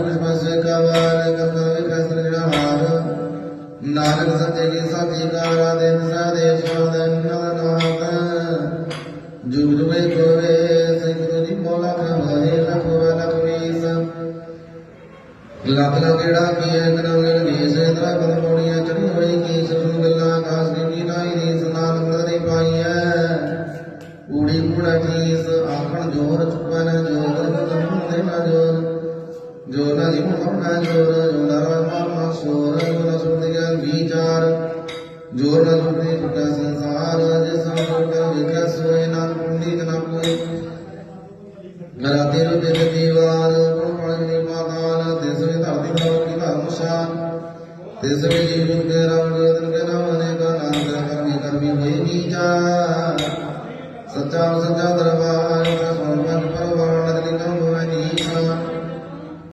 ਕ੍ਰਿਸ਼ਨ ਕਾ ਵਾਰ ਕਰਤਾ ਵਿਕਸਰ ਜਿਹੜਾ ਹਾਰ ਨਾਨਕ ਸੱਚੇ ਕੀ ਸਾਚੀ ਕਾਰਾ ਦੇ ਸਦਾ ਦੇ ਸੋਦਨ ਨਾਮ ਜੁਗ ਜੁਗੇ ਕੋਵੇ ਸਤਿਗੁਰੂ ਜੀ ਮੋਲਾ ਕਮਾਏ ਲਖ ਵਾਲਕ ਵੀਸ ਲਖ ਲਖ ਜਿਹੜਾ ਕੀ ਹੈ ਕਰਮ ਲੈਣ ਵੀਸ ਤਰਾ ਬਨ ਪੌੜੀਆਂ ਚੜੀ ਹੋਈ ਕੀ ਸਰੂ ਗੱਲਾਂ ਆਕਾਸ ਦੀ ਨੀ ਨਾਈ ਦੀ ਸੁਨਾਲ ਮਰਦੀ ਪਾਈ ਹੈ ਊੜੀ ਮੂੜਾ ਕੀਸ ਆਖਣ जो न जिमुखम न जो न जो न रहा सो न जो न सुन गया विचार जो न सुने छुटा संसार जैसा छोटा विग्रह पुंडित ना कोई नराते रूपे से दीवार ब्रह्मण निर्मातान तेसवे धरती भाव की धर्मशान तेसवे जीव रूप के राम नियतन नाम अनेक नाम कर्मी कर्मी हुए विचार सच्चा सच्चा दरबार परवान परवान निर्गम हुए नीचा।